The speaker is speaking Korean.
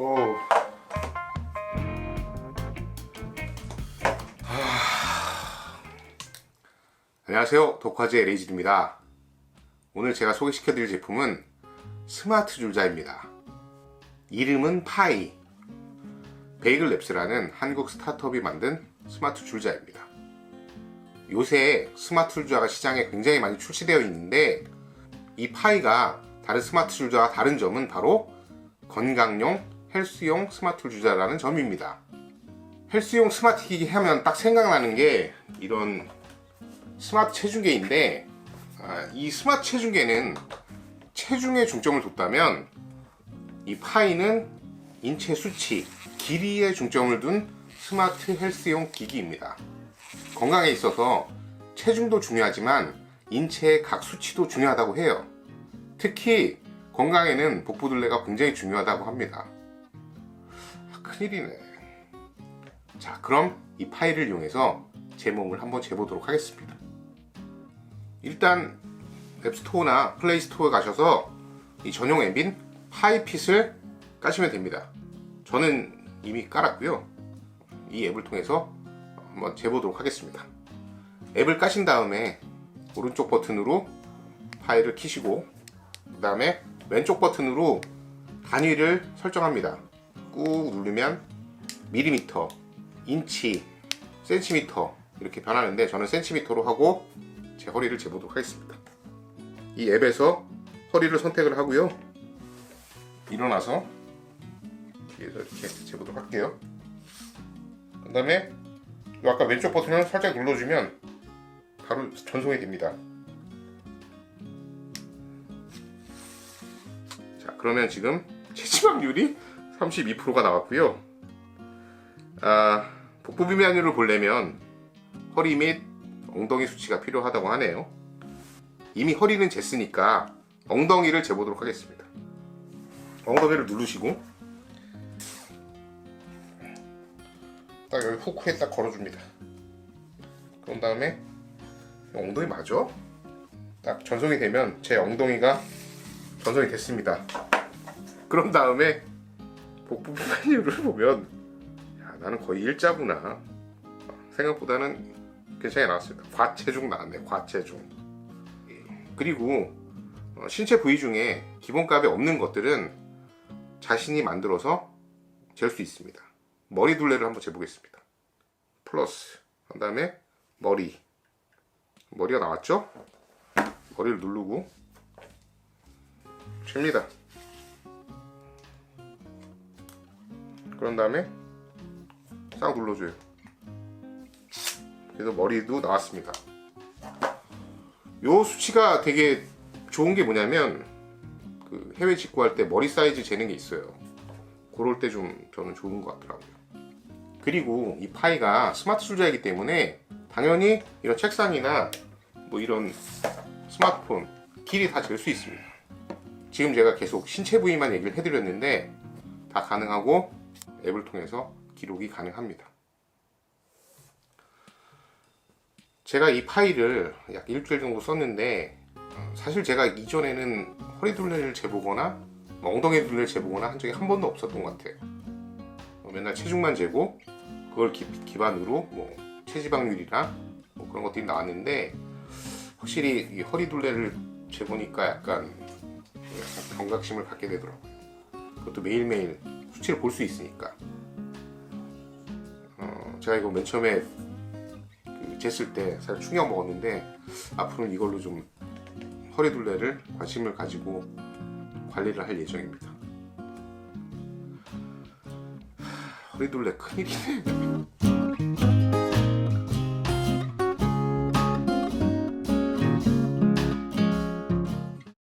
오. 안녕하세요. 독화제 레이질입니다. 오늘 제가 소개시켜드릴 제품은 스마트 줄자입니다. 이름은 파이. 베이글랩스라는 한국 스타트업이 만든 스마트 줄자입니다. 요새 스마트 줄자가 시장에 굉장히 많이 출시되어 있는데 이 파이가 다른 스마트 줄자와 다른 점은 바로 건강용 헬스용 스마트 줄자라는 점입니다. 헬스용 스마트 기기 하면 딱 생각나는 게 이런 스마트 체중계인데 아, 이 스마트 체중계는 체중에 중점을 뒀다면 이 파이는 인체 수치, 길이에 중점을 둔 스마트 헬스용 기기입니다. 건강에 있어서 체중도 중요하지만 인체의 각 수치도 중요하다고 해요. 특히 건강에는 복부둘레가 굉장히 중요하다고 합니다. 아, 큰일이네. 자, 그럼 이 파일을 이용해서 제 몸을 한번 재보도록 하겠습니다. 일단 앱스토어나 플레이스토어에 가셔서 이 전용 앱인 파이핏을 까시면 됩니다. 저는 이미 깔았고요. 이 앱을 통해서 한번 재보도록 하겠습니다. 앱을 까신 다음에 오른쪽 버튼으로 파일을 키시고 그 다음에 왼쪽 버튼으로 단위를 설정합니다. 꾹 누르면 밀리미터, 인치, 센티미터 이렇게 변하는데 저는 센티미터로 하고 제 허리를 재보도록 하겠습니다. 이 앱에서 허리를 선택을 하고요. 일어나서 뒤에서 이렇게 재보도록 할게요. 그 다음에 아까 왼쪽 버튼을 살짝 눌러주면 바로 전송이 됩니다. 자, 그러면 지금 체지방률이 32%가 나왔고요. 아, 복부 비만율을 보려면 허리 및 엉덩이 수치가 필요하다고 하네요. 이미 허리는 쟀으니까 엉덩이를 재보도록 하겠습니다. 엉덩이를 누르시고 딱 여기 후크에 딱 걸어줍니다. 그런 다음에 엉덩이 맞아? 딱 전송이 되면 제 엉덩이가 전송이 됐습니다. 그런 다음에 복부 비만율을 보면 야, 나는 거의 일자구나. 생각보다는 괜찮게 나왔습니다. 과체중 나왔네, 과체중. 그리고 어, 신체 부위 중에 기본값에 없는 것들은 자신이 만들어서 잴 수 있습니다. 머리 둘레를 한번 재보겠습니다. 플러스 그 다음에 머리 머리가 나왔죠? 머리를 누르고 잽니다. 그런 다음에 싹 눌러줘요. 그래서 머리도 나왔습니다. 요 수치가 되게 좋은 게 뭐냐면 그 해외 직구할 때 머리 사이즈 재는 게 있어요. 그럴 때 좀 저는 좋은 것 같더라고요. 그리고 이 파이가 스마트 줄자이기 때문에 당연히 이런 책상이나 뭐 이런 스마트폰 길이 다 잴 수 있습니다. 지금 제가 계속 신체 부위만 얘기를 해드렸는데 다 가능하고 앱을 통해서 기록이 가능합니다. 제가 이 파일을 약 일주일 정도 썼는데 어, 사실 제가 이전에는 허리 둘레를 재보거나 뭐 엉덩이 둘레를 재보거나 한 적이 한 번도 없었던 것 같아요. 어, 맨날 체중만 재고 그걸 기, 기반으로 뭐 체지방률이나 뭐 그런 것들이 나왔는데 확실히 이 허리 둘레를 재보니까 약간 경각심을 갖게 되더라고요. 그것도 매일매일 수치를 볼 수 있으니까. 어, 제가 이거 맨 처음에 그 쟀을 때 사실 충격 먹었는데 앞으로는 이걸로 좀 허리 둘레를 관심을 가지고 관리를 할 예정입니다. 하, 허리 둘레 큰일이네.